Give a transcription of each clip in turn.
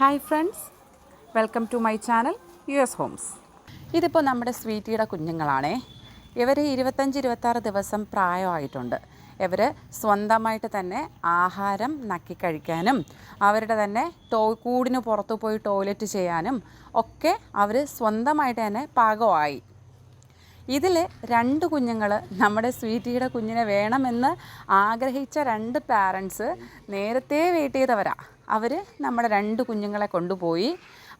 Hi friends welcome to my channel U S homes ഇതിപ്പോൾ നമ്മുടെ സ്വീറ്റിയുടെ കുഞ്ഞുങ്ങളാണേ. ഇവർ ഇരുപത്തഞ്ച് ഇരുപത്താറ് ദിവസം പ്രായമായിട്ടുണ്ട്. ഇവർ സ്വന്തമായിട്ട് തന്നെ ആഹാരം നക്കി കഴിക്കാനും അവരുടെ തന്നെ ടോ കൂടിന് പുറത്തു പോയി ടോയ്ലറ്റ് ചെയ്യാനും ഒക്കെ അവർ സ്വന്തമായിട്ട് തന്നെ പാകമായി. ഇതിൽ രണ്ട് കുഞ്ഞുങ്ങൾ നമ്മുടെ സ്വീറ്റിയുടെ കുഞ്ഞിനെ വേണമെന്ന് ആഗ്രഹിച്ച രണ്ട് പാരൻസ് നേരത്തെ വെയിറ്റ് ചെയ്തവരാ. അവർ നമ്മുടെ രണ്ട് കുഞ്ഞുങ്ങളെ കൊണ്ടുപോയി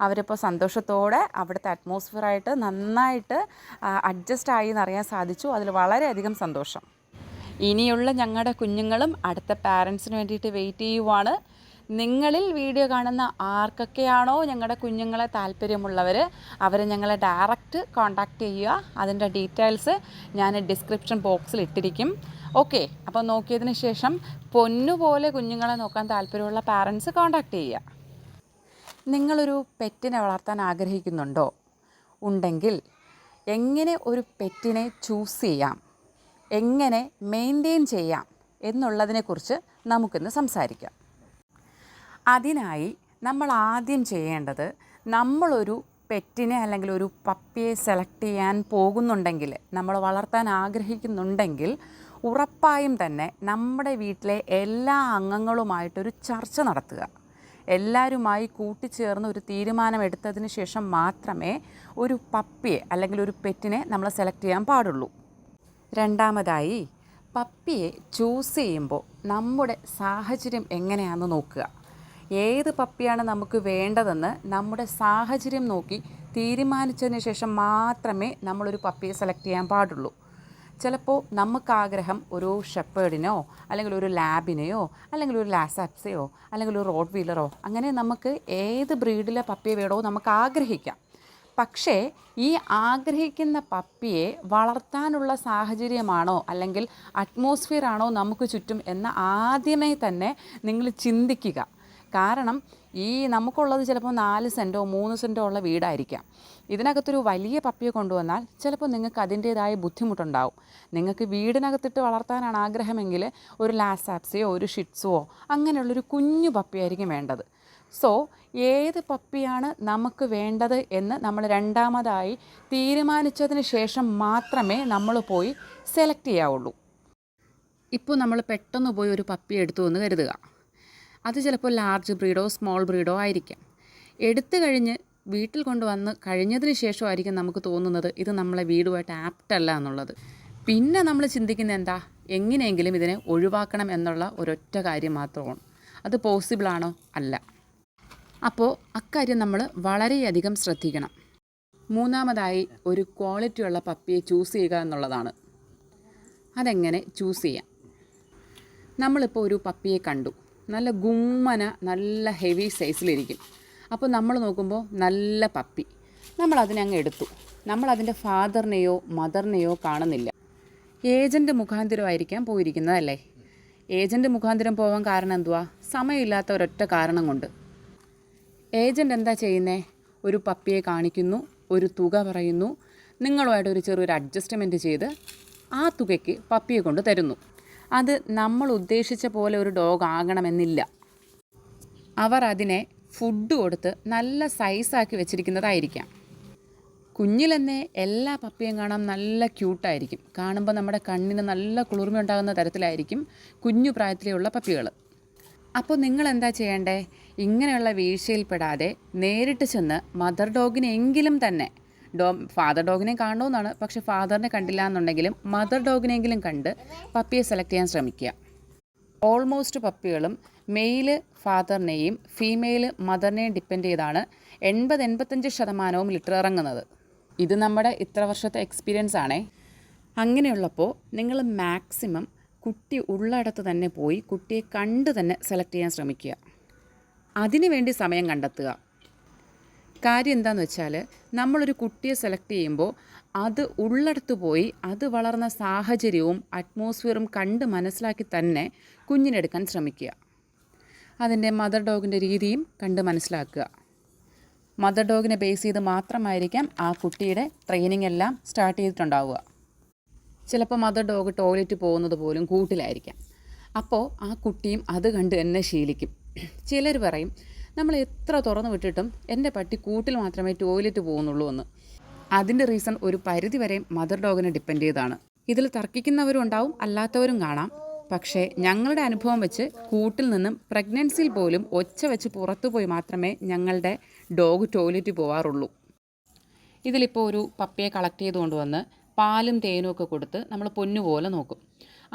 അവരിപ്പോൾ സന്തോഷത്തോടെ അവിടുത്തെ അറ്റ്മോസ്ഫിയറായിട്ട് നന്നായിട്ട് അഡ്ജസ്റ്റ് ആയി എന്നറിയാൻ സാധിച്ചു. അതിൽ വളരെയധികം സന്തോഷം. ഇനിയുള്ള ഞങ്ങളുടെ കുഞ്ഞുങ്ങളും അടുത്ത പാരൻസിന് വേണ്ടിയിട്ട് വെയിറ്റ് ചെയ്യുവാണ്. നിങ്ങളിൽ വീഡിയോ കാണുന്ന ആർക്കൊക്കെയാണോ ഞങ്ങളുടെ കുഞ്ഞുങ്ങളെ താല്പര്യമുള്ളവർ അവരെ ഞങ്ങളെ ഡയറക്റ്റ് കോൺടാക്റ്റ് ചെയ്യുക. അതിന്റെ ഡീറ്റെയിൽസ് ഞാൻ ഡിസ്ക്രിപ്ഷൻ ബോക്സിൽ ഇട്ടിരിക്കും. ഓക്കെ അപ്പോൾ നോക്കിയതിന് ശേഷം പൊന്നുപോലെ കുഞ്ഞുങ്ങളെ നോക്കാൻ താല്പര്യമുള്ള പാരൻസ് കോൺടാക്റ്റ് ചെയ്യുക. നിങ്ങളൊരു പെറ്റിനെ വളർത്താൻ ആഗ്രഹിക്കുന്നുണ്ടോ? ഉണ്ടെങ്കിൽ എങ്ങനെ ഒരു പെറ്റിനെ ചൂസ് ചെയ്യാം? എങ്ങനെ മെയിന്റെയിൻ ചെയ്യാം? എന്നുള്ളതിനെക്കുറിച്ച് നമുക്കിന്ന് സംസാരിക്കാം. അതിനായി നമ്മൾ ആദ്യം ചെയ്യേണ്ടത് നമ്മളൊരു പെറ്റിനെ അല്ലെങ്കിൽ ഒരു പപ്പിയെ സെലക്ട് ചെയ്യാൻ പോകുന്നുണ്ടെങ്കിൽ നമ്മൾ വളർത്താൻ ആഗ്രഹിക്കുന്നുണ്ടെങ്കിൽ ഉറപ്പായും തന്നെ നമ്മുടെ വീട്ടിലെ എല്ലാ അംഗങ്ങളുമായിട്ടൊരു ചർച്ച നടത്തുക. എല്ലാവരുമായി കൂട്ടിച്ചേർന്ന് ഒരു തീരുമാനം എടുത്തതിന് ശേഷം മാത്രമേ ഒരു പപ്പിയെ അല്ലെങ്കിൽ ഒരു പെറ്റിനെ നമ്മൾ സെലക്ട് ചെയ്യാൻ പാടുള്ളൂ. രണ്ടാമതായി പപ്പിയെ ചൂസ് ചെയ്യുമ്പോൾ നമ്മുടെ സാഹചര്യം എങ്ങനെയാണെന്ന് നോക്കുക. ഏത് പപ്പിയാണ് നമുക്ക് വേണ്ടതെന്ന് നമ്മുടെ സാഹചര്യം നോക്കി തീരുമാനിച്ചതിന് ശേഷം മാത്രമേ നമ്മളൊരു പപ്പിയെ സെലക്ട് ചെയ്യാൻ പാടുള്ളൂ. ചിലപ്പോൾ നമുക്ക് ആഗ്രഹം ഒരു ഷെപ്പേഡിനോ അല്ലെങ്കിൽ ഒരു ലാബിനെയോ അല്ലെങ്കിൽ ഒരു ലാസാപ്സയോ അല്ലെങ്കിൽ ഒരു റോഡ് വീലറോ അങ്ങനെ നമുക്ക് ഏത് ബ്രീഡിലെ പപ്പിയെ വേണോ നമുക്ക് ആഗ്രഹിക്കാം. പക്ഷേ ഈ ആഗ്രഹിക്കുന്ന പപ്പിയെ വളർത്താനുള്ള സാഹചര്യമാണോ അല്ലെങ്കിൽ അറ്റ്മോസ്ഫിയർ ആണോ നമുക്ക് ചുറ്റും എന്ന് ആദ്യമേ തന്നെ നിങ്ങൾ ചിന്തിക്കുക. കാരണം ഈ നമുക്കുള്ളത് ചിലപ്പോൾ നാല് സെന്റോ മൂന്ന് സെന്റോ ഉള്ള വീടായിരിക്കാം. ഇതിനകത്തൊരു വലിയ പപ്പിയെ കൊണ്ടുവന്നാൽ ചിലപ്പോൾ നിങ്ങൾക്ക് അതിന്റേതായ ബുദ്ധിമുട്ടുണ്ടാവും. നിങ്ങൾക്ക് വീടിനകത്തിട്ട് വളർത്താനാണ് ആഗ്രഹമെങ്കിൽ ഒരു ലാസാപ്സിയോ ഒരു ഷിറ്റ്സുവോ അങ്ങനെയുള്ളൊരു കുഞ്ഞു പപ്പിയായിരിക്കും വേണ്ടത്. സോ ഏത് പപ്പിയാണ് നമുക്ക് വേണ്ടത് എന്ന് നമ്മൾ രണ്ടാമതായി തീരുമാനിച്ചതിന് ശേഷം മാത്രമേ നമ്മൾ പോയി സെലക്ട് ചെയ്യാവുള്ളൂ. ഇപ്പോൾ നമ്മൾ പെട്ടെന്ന് പോയി ഒരു പപ്പി എടുത്തു എന്ന് കരുതുക. അത് ചിലപ്പോൾ ലാർജ് ബ്രീഡോ സ്മോൾ ബ്രീഡോ ആയിരിക്കാം. എടുത്തു കഴിഞ്ഞ് വീട്ടിൽ കൊണ്ടുവന്ന് കഴിഞ്ഞതിന് ശേഷമായിരിക്കും നമുക്ക് തോന്നുന്നത് ഇത് നമ്മളെ വീടുമായിട്ട് ആപ്റ്റല്ല എന്നുള്ളത്. പിന്നെ നമ്മൾ ചിന്തിക്കുന്നത് എന്താ? എങ്ങനെയെങ്കിലും ഇതിനെ ഒഴിവാക്കണം എന്നുള്ള ഒരൊറ്റ കാര്യം മാത്രമാണ് അത് പോസിബിളാണോ അല്ല. അപ്പോൾ അക്കാര്യം നമ്മൾ വളരെയധികം ശ്രദ്ധിക്കണം. മൂന്നാമതായി ഒരു ക്വാളിറ്റിയുള്ള പപ്പിയെ ചൂസ് ചെയ്യുക എന്നുള്ളതാണ്. അതെങ്ങനെ ചൂസ് ചെയ്യാം? നമ്മളിപ്പോൾ ഒരു പപ്പിയെ കണ്ടു. നല്ല ഗുമ്മന നല്ല ഹെവി സൈസിലിരിക്കും അപ്പോൾ നമ്മൾ നോക്കുമ്പോൾ നല്ല പപ്പി. നമ്മൾ അതിനെ അങ്ങ് എടുത്തു. നമ്മൾ അതിന്റെ ഫാദറിനെയോ മദറിനെയോ കാണുന്നില്ല. ഏജന്റ് മുഖാന്തിരമായിരിക്കാം പോയിരിക്കുന്നതല്ലേ? ഏജന്റ് മുഖാന്തിരം പോകാൻ കാരണം എന്തുവാ? സമയമില്ലാത്ത ഒരൊറ്റ കാരണം കൊണ്ട്. ഏജന്റ് എന്താ ചെയ്യുന്നേ? ഒരു പപ്പിയെ കാണിക്കുന്നു ഒരു തുക പറയുന്നു. നിങ്ങളുമായിട്ട് ഒരു ചെറിയൊരു അഡ്ജസ്റ്റ്മെന്റ് ചെയ്ത് ആ തുകയ്ക്ക് പപ്പിയെ കൊണ്ട് തരുന്നു. അത് നമ്മൾ ഉദ്ദേശിച്ച പോലെ ഒരു ഡോഗ് ആകണമെന്നില്ല. അവർ അതിനെ ഫുഡ് കൊടുത്ത് നല്ല സൈസാക്കി വെച്ചിരിക്കുന്നതായിരിക്കാം. കുഞ്ഞിലെന്നെ എല്ലാ പപ്പിയും കാണാൻ നല്ല ക്യൂട്ടായിരിക്കും കാണുമ്പോൾ നമ്മുടെ കണ്ണിന് നല്ല കുളിർമയുണ്ടാകുന്ന തരത്തിലായിരിക്കും കുഞ്ഞു പ്രായത്തിലുള്ള പപ്പികൾ അപ്പോൾ നിങ്ങൾ എന്താ ചെയ്യേണ്ടേ? ഇങ്ങനെയുള്ള വീഴ്ചയിൽപ്പെടാതെ നേരിട്ട് ചെന്ന് മദർ ഡോഗിനെങ്കിലും തന്നെ ഡോ ഫാദർ ഡോഗിനെ കാണണമെന്നാണ് പക്ഷേ ഫാദറിനെ കണ്ടില്ല എന്നുണ്ടെങ്കിലും മദർ ഡോഗിനെങ്കിലും കണ്ട് പപ്പിയെ സെലക്ട് ചെയ്യാൻ ശ്രമിക്കുക. ഓൾമോസ്റ്റ് പപ്പികളും മെയിൽ ഫാദറിനെയും ഫീമെയിൽ മദറിനെയും ഡിപ്പെൻഡ് ചെയ്താണ് എൺപത് എൺപത്തഞ്ച് ശതമാനവും ലിറ്റർ ഇറങ്ങുന്നത്. ഇത് നമ്മുടെ ഇത്ര വർഷത്തെ എക്സ്പീരിയൻസ് ആണേ. അങ്ങനെയുള്ളപ്പോൾ നിങ്ങൾ മാക്സിമം കുട്ടി ഉള്ളിടത്ത് തന്നെ പോയി കുട്ടിയെ കണ്ട് തന്നെ സെലക്ട് ചെയ്യാൻ ശ്രമിക്കുക. അതിനുവേണ്ടി സമയം കണ്ടെത്തുക. കാര്യം എന്താണെന്ന് വെച്ചാൽ നമ്മളൊരു കുട്ടിയെ സെലക്ട് ചെയ്യുമ്പോൾ അത് ഉള്ളടത്ത് പോയി അത് വളർന്ന സാഹചര്യവും അറ്റ്മോസ്ഫിയറും കണ്ട് മനസ്സിലാക്കി തന്നെ കുഞ്ഞിനെടുക്കാൻ ശ്രമിക്കുക. അതിന്റെ മദർ ഡോഗിന്റെ രീതിയും കണ്ട് മനസ്സിലാക്കുക. മദർ ഡോഗിനെ ബേസ് ചെയ്ത് മാത്രമായിരിക്കാം ആ കുട്ടിയുടെ ട്രെയിനിങ് എല്ലാം സ്റ്റാർട്ട് ചെയ്തിട്ടുണ്ടാവുക. ചിലപ്പോൾ മദർ ഡോഗ് ടോയ്ലറ്റ് പോകുന്നത് പോലും കൂട്ടിലായിരിക്കാം. അപ്പോൾ ആ കുട്ടിയും അത് കണ്ട് തന്നെ ശീലിക്കും. ചിലർ പറയും നമ്മൾ എത്ര തുറന്നു വിട്ടിട്ടും എന്റെ പട്ടി കൂട്ടിൽ മാത്രമേ ടോയ്ലറ്റ് പോകുന്നുള്ളൂ എന്ന്. അതിന്റെ റീസൺ ഒരു പരിധി വരെ മദർ ഡോഗിനെ ഡിപ്പെൻഡ് ചെയ്താണ് ഇതിൽ തർക്കിക്കുന്നവരും ഉണ്ടാവും അല്ലാത്തവരും കാണാം. പക്ഷേ ഞങ്ങളുടെ അനുഭവം വെച്ച് കൂട്ടിൽ നിന്നും പ്രഗ്നൻസിയിൽ പോലും ഒച്ച വെച്ച് പുറത്തുപോയി മാത്രമേ ഞങ്ങളുടെ ഡോഗ് ടോയ്ലറ്റ് പോവാറുള്ളൂ. ഇതിലിപ്പോൾ ഒരു പപ്പിയെ കളക്ട് ചെയ്ത് കൊണ്ടുവന്ന് പാലും തേനും ഒക്കെ കൊടുത്ത് നമ്മൾ പൊന്നുപോലെ നോക്കും.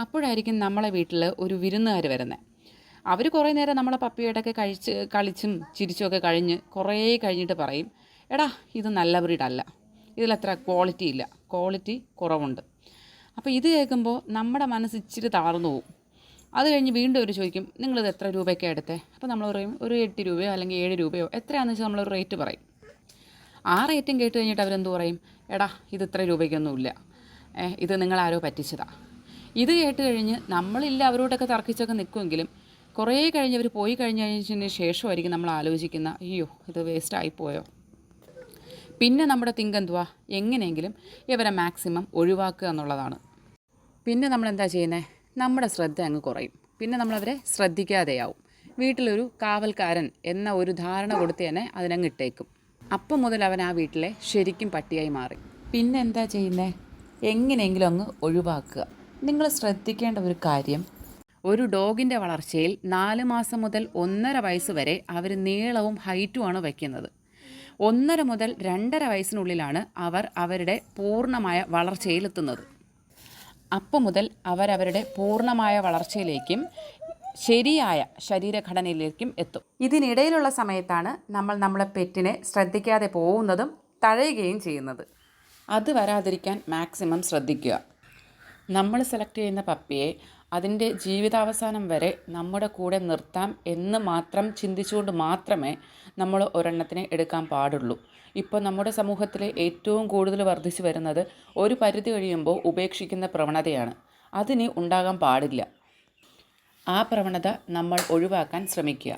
അപ്പോഴായിരിക്കും നമ്മളെ വീട്ടിൽ ഒരു വിരുന്നുകാർ വരുന്നത് അവർ കുറേ നേരം നമ്മളെ പപ്പിയോടൊക്കെ കഴിച്ച് കളിച്ചും ചിരിച്ചുമൊക്കെ കഴിഞ്ഞ് കുറേ കഴിഞ്ഞിട്ട് പറയും എടാ ഇത് നല്ല ബ്രീഡല്ല. ഇതിലത്ര ക്വാളിറ്റി ഇല്ല. ക്വാളിറ്റി കുറവുണ്ട്. അപ്പോൾ ഇത് കേൾക്കുമ്പോൾ നമ്മുടെ മനസ്സ് ഇച്ചിരി താഴ്ന്നു പോകും അത് കഴിഞ്ഞ് വീണ്ടും ഒരു ചോദിക്കും നിങ്ങളിത് എത്ര രൂപയൊക്കെ എടുത്തേ? അപ്പോൾ നമ്മൾ പറയും ഒരു എട്ട് രൂപയോ അല്ലെങ്കിൽ ഏഴ് രൂപയോ? എത്രയാണെന്ന് വെച്ചാൽ നമ്മളൊരു റേറ്റ് പറയും. ആ റേറ്റും കേട്ട് കഴിഞ്ഞിട്ട് അവരെന്ത് പറയും എടാ ഇത് ഇത്ര രൂപയ്ക്കൊന്നുമില്ല ഇത് നിങ്ങളാരോ പറ്റിച്ചതാ. ഇത് കേട്ട് കഴിഞ്ഞ് നമ്മളില്ല അവരോടൊക്കെ തർക്കിച്ചൊക്കെ നിൽക്കുമെങ്കിലും കുറേ കഴിഞ്ഞ് അവർ പോയി കഴിഞ്ഞതിന് ശേഷമായിരിക്കും നമ്മൾ ആലോചിക്കുന്ന അയ്യോ ഇത് വേസ്റ്റ് ആയിപ്പോയോ പിന്നെ നമ്മുടെ തിങ്ക് എന്തുവാ? എങ്ങനെയെങ്കിലും ഇവരെ മാക്സിമം ഒഴിവാക്കുക എന്നുള്ളതാണ്. പിന്നെ നമ്മൾ എന്താ ചെയ്യുന്നത് നമ്മുടെ ശ്രദ്ധ അങ്ങ് കുറയും. പിന്നെ നമ്മളവരെ ശ്രദ്ധിക്കാതെയാവും. വീട്ടിലൊരു കാവൽക്കാരൻ എന്ന ഒരു ധാരണ കൊടുത്ത് തന്നെ അതിനങ്ങ് ഇട്ടേക്കും. അപ്പം മുതൽ അവൻ ആ വീട്ടിലെ ശരിക്കും പട്ടിയായി മാറി. പിന്നെ എന്താ ചെയ്യുന്നത് എങ്ങനെയെങ്കിലും അങ്ങ് ഒഴിവാക്കുക. നിങ്ങൾ ശ്രദ്ധിക്കേണ്ട ഒരു കാര്യം ഒരു ഡോഗിന്റെ വളർച്ചയിൽ നാല് മാസം മുതൽ ഒന്നര വയസ്സ് വരെ അവർ നീളവും ഹൈറ്റുമാണ് വയ്ക്കുന്നത്. ഒന്നര മുതൽ രണ്ടര വയസ്സിനുള്ളിലാണ് അവർ അവരുടെ പൂർണമായ വളർച്ചയിലെത്തുന്നത് അപ്പം മുതൽ അവരവരുടെ പൂർണമായ വളർച്ചയിലേക്കും ശരിയായ ശരീരഘടനയിലേക്കും എത്തും. ഇതിനിടയിലുള്ള സമയത്താണ് നമ്മൾ നമ്മളെ പെറ്റിനെ ശ്രദ്ധിക്കാതെ പോകുന്നതും തഴയുകയും ചെയ്യുന്നത്. അത് വരാതിരിക്കാൻ മാക്സിമം ശ്രദ്ധിക്കുക. നമ്മൾ സെലക്ട് ചെയ്യുന്ന പപ്പിയെ അതിന്റെ ജീവിതാവസാനം വരെ നമ്മുടെ കൂടെ നിർത്താം എന്ന് മാത്രം ചിന്തിച്ചുകൊണ്ട് മാത്രമേ നമ്മൾ ഒരെണ്ണത്തിനെ എടുക്കാൻ പാടുള്ളൂ. ഇപ്പോൾ നമ്മുടെ സമൂഹത്തിലെ ഏറ്റവും കൂടുതൽ വർദ്ധിച്ചു വരുന്നത് ഒരു പരിധി കഴിയുമ്പോൾ ഉപേക്ഷിക്കുന്ന പ്രവണതയാണ്. അതിന് ഉണ്ടാകാൻ പാടില്ല. ആ പ്രവണത നമ്മൾ ഒഴിവാക്കാൻ ശ്രമിക്കുക.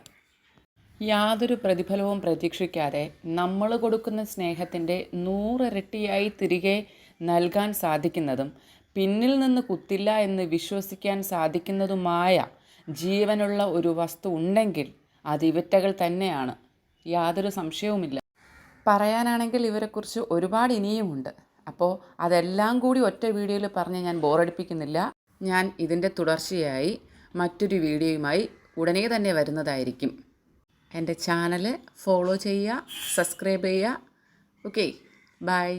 യാതൊരു പ്രതിഫലവും പ്രതീക്ഷിക്കാതെ നമ്മൾ കൊടുക്കുന്ന സ്നേഹത്തിന്റെ നൂറിരട്ടിയായി തിരികെ നൽകാൻ സാധിക്കുന്നതും പിന്നിൽ നിന്ന് കുത്തില്ല എന്ന് വിശ്വസിക്കാൻ സാധിക്കുന്നതുമായ ജീവനുള്ള ഒരു വസ്തു ഉണ്ടെങ്കിൽ അത് ഇവറ്റകൾ തന്നെയാണ്. യാതൊരു സംശയവുമില്ല. പറയാനാണെങ്കിൽ ഇവരെക്കുറിച്ച് ഒരുപാട് ഇനിയുമുണ്ട്. അപ്പോൾ അതെല്ലാം കൂടി ഒറ്റ വീഡിയോയിൽ പറഞ്ഞ് ഞാൻ ബോറടിപ്പിക്കുന്നില്ല. ഞാൻ ഇതിന്റെ തുടർച്ചയായി മറ്റൊരു വീഡിയോയുമായി ഉടനെ തന്നെ വരുന്നതായിരിക്കും. എന്റെ ചാനൽ ഫോളോ ചെയ്യുക സബ്സ്ക്രൈബ് ചെയ്യുക. Okay bye.